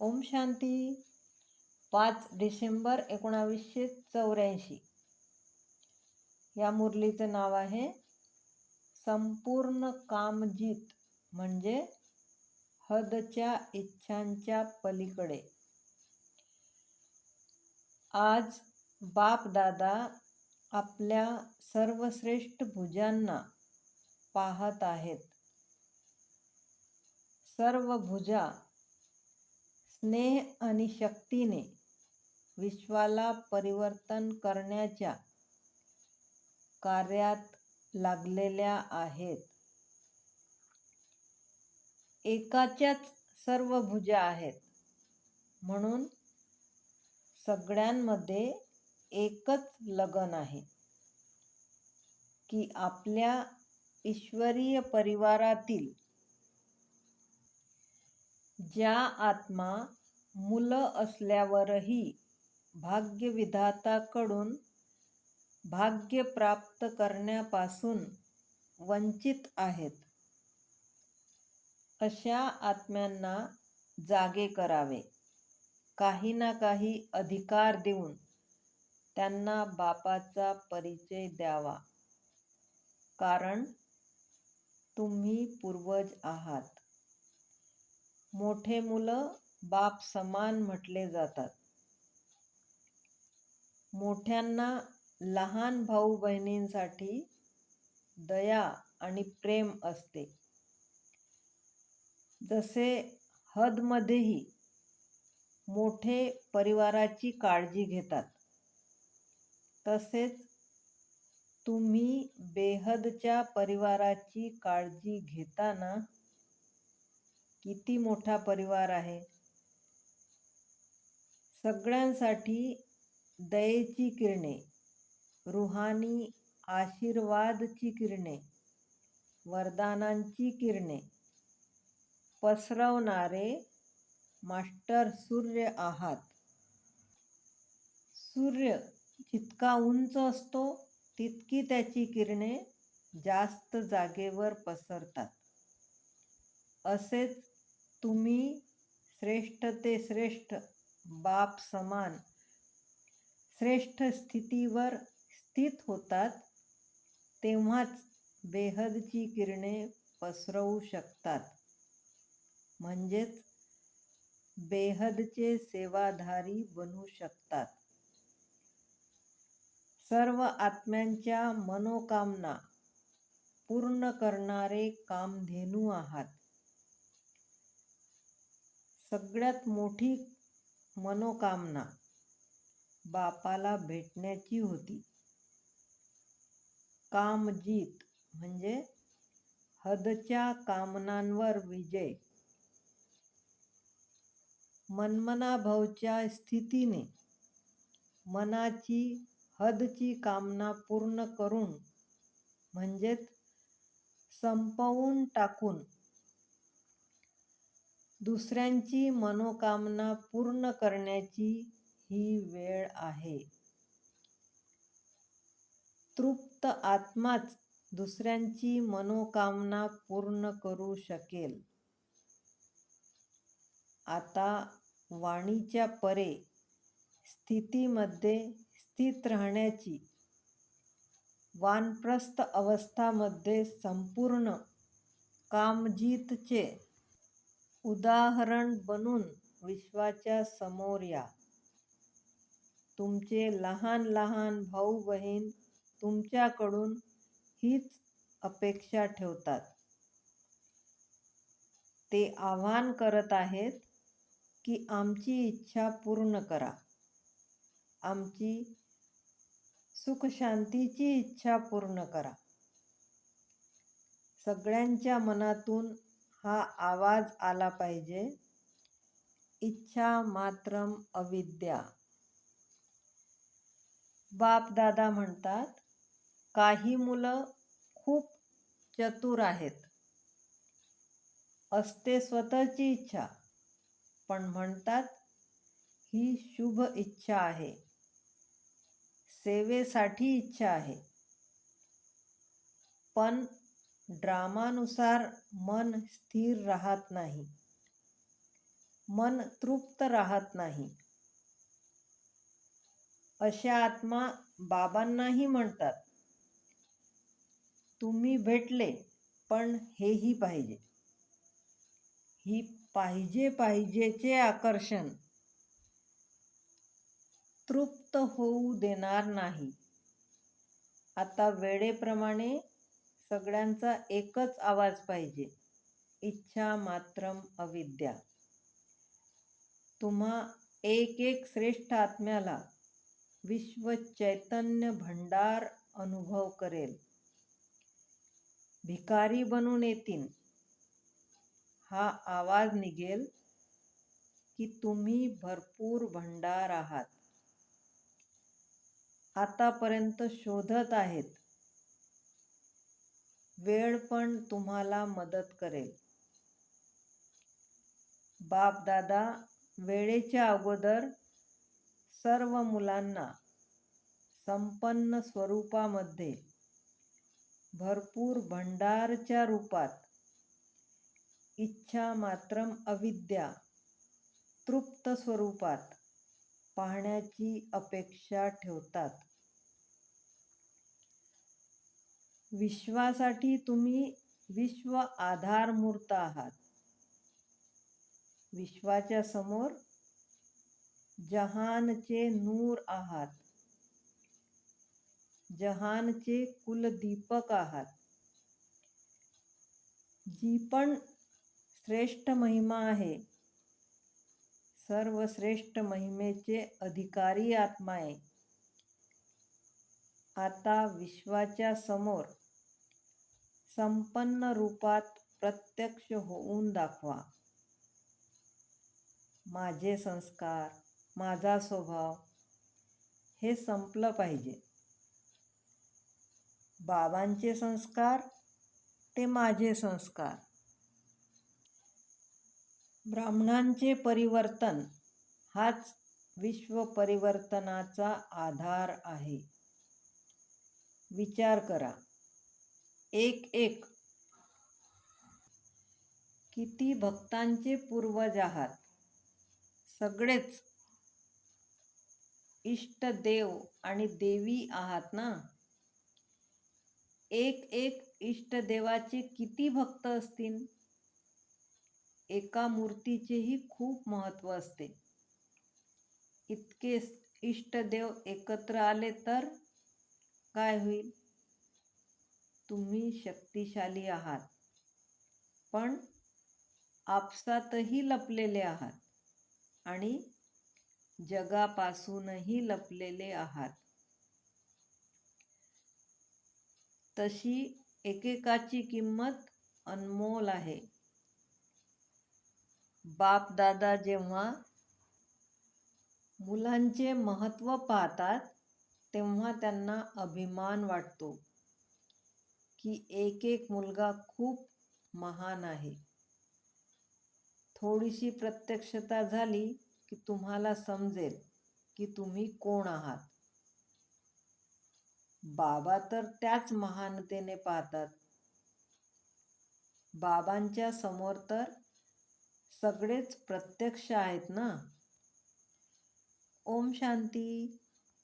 ओम शांती. पाच डिसेंबर एकोणावीसशे चौऱ्याऐंशी. या मुरलीचं नाव आहे संपूर्ण कामजीत म्हणजे हदच्या इच्छांच्या पलीकडे. आज बाप दादा आपल्या सर्वश्रेष्ठ भुजांना पाहत आहेत. सर्व भुजा स्नेह आणि शक्तीने विश्वाला परिवर्तन करण्याच्या कार्यात लागलेल्या आहेत. एकाच्याच सर्व भुजा आहेत. म्हणून सगळ्यांमध्ये एकच लगन आहे की आपल्या ईश्वरीय परिवारातील ज्या आत्मा मुलं असल्यावरही भाग्यविधाताकडून भाग्य प्राप्त करण्यापासून वंचित आहेत अशा आत्म्यांना जागे करावे. काही ना काही अधिकार देऊन त्यांना बापाचा परिचय द्यावा. कारण तुम्ही पूर्वज आहात. मोठे मुलं बाप समान म्हटले जातात. मोठ्यांना लहान भाऊ बहिणींसाठी दया आणि प्रेम असते. जसे हदमध्येही मोठे परिवाराची काळजी घेतात तसेच तुम्ही बेहदच्या परिवाराची काळजी घेताना किती मोठा परिवार आहे. सगळ्यांसाठी दयेची किरणे रुहानी आशीर्वादची किरणे वरदानांची किरणे. पसरवणारे मास्टर सूर्य आहात. सूर्य जितका उंच असतो तितकी त्याची किरणे जास्त जागेवर पसरतात. असेच तुम्ही श्रेष्ठ ते श्रेष्ठ बाप समान. श्रेष्ठ स्थितीवर स्थित होतात तेव्हाच बेहदची किरणे पसरवू शकतात. म्हणजेच बेहदचे सेवाधारी बनू शकतात. सर्व आत्म्यांच्या मनोकामना पूर्ण करणारे कामधेनू आहात. सगळ्यात मोठी मनोकामना बापाला भेटण्याची होती. कामजीत म्हणजे हदच्या कामनांवर विजय. मनमनाभावच्या स्थितीने मनाची हदची कामना पूर्ण करून म्हणजेच संपवून टाकून दुसऱ्यांची मनोकामना पूर्ण करण्याची ही वेळ आहे. तृप्त आत्माच दुसऱ्यांची मनोकामना पूर्ण करू शकेल. आता वाणीच्या परे स्थितीमध्ये स्थित राहण्याची वानप्रस्थ अवस्थामध्ये संपूर्ण कामजीतचे उदाहरण बनून विश्वाच्या समोर या. तुमचे लहान लहान भाऊ बहीण तुमच्याकडून हीच अपेक्षा ठेवतात. ते आव्हान करत आहेत की आमची इच्छा पूर्ण करा. आमची सुखशांतीची इच्छा पूर्ण करा. सगळ्यांच्या मनातून हा आवाज आला पाहिजे. इच्छा मात्रम अविद्या. बाप दादा म्हणतात काही मुलं खूप चतुर आहेत. असते स्वतःची इच्छा. पण म्हणतात ही शुभ इच्छा आहे. सेवेसाठी इच्छा आहे. पण ड्रामानुसार मन स्थिर राहत नाही. मन तृप्त राहत नाही. अशा आत्मा बाबांनाही म्हणतात तुम्ही भेटले पण हेही पाहिजे. ही पाहिजे पाहिजेचे आकर्षण तृप्त होऊ देणार नाही. आता वेळेप्रमाणे सगळ्यांचा एकच आवाज पाहिजे. इच्छा मात्रम अविद्या. तुम्हा एक एक श्रेष्ठ आत्म्याला विश्व चैतन्य भंडार अनुभव करेल. भिकारी बनून येतील. हा आवाज निघेल की तुम्ही भरपूर भंडार आहात. आतापर्यंत शोधत आहेत. वेळ पण तुम्हाला मदत करेल. बाप दादा वेळेच्या अगोदर सर्व मुलांना संपन्न स्वरूपामध्ये भरपूर भंडारच्या रूपात इच्छा मात्रम अविद्या तृप्त स्वरूपात पाहण्याची अपेक्षा ठेवतात. विश्वासाठी तुम्ही विश्व आधार मूर्त आहात. विश्वाच्या समोर जहानचे नूर आहात. जहानचे कुलदीपक आहात. जी पण श्रेष्ठ महिमा आहे सर्वश्रेष्ठ महिमेचे अधिकारी आत्मा आहे. आता विश्वाच्या समोर संपन्न रूपात प्रत्यक्ष होऊन दाखवा. माझे संस्कार माझा स्वभाव हे संपलं पाहिजे. बाबांचे संस्कार ते माझे संस्कार. ब्राह्मणांचे परिवर्तन हाच विश्व परिवर्तनाचा आधार आहे. विचार करा. एक एक. किती भक्तांचे पूर्वज आहात? सगळेच. इष्ट देव आणि देवी आहात ना? एक एक इष्टदेवाचे किती भक्त असतील? एका मूर्तीचेही खूप महत्त्व असते. इतके इष्टदेव एकत्र आले तर काय होईल? तुम्ही शक्तिशाली आहात. पण आपसातही लपलेले आहात आणि जगापासूनही लपलेले आहात. तशी एकेकाची किंमत अनमोल आहे. बाप दादा जेव्हा मुलांचे महत्त्व पाहतात तेव्हा त्यांना अभिमान वाटतो. की एक एक मुलगा खूप महान आहे. थोडीशी प्रत्यक्षता झाली की तुम्हाला समजेल की तुम्ही कोण आहात. बाबा तर त्याच महानतेने पाहतात. बाबांच्या समोर तर सगळेच प्रत्यक्ष आहेत ना? ओम शांती.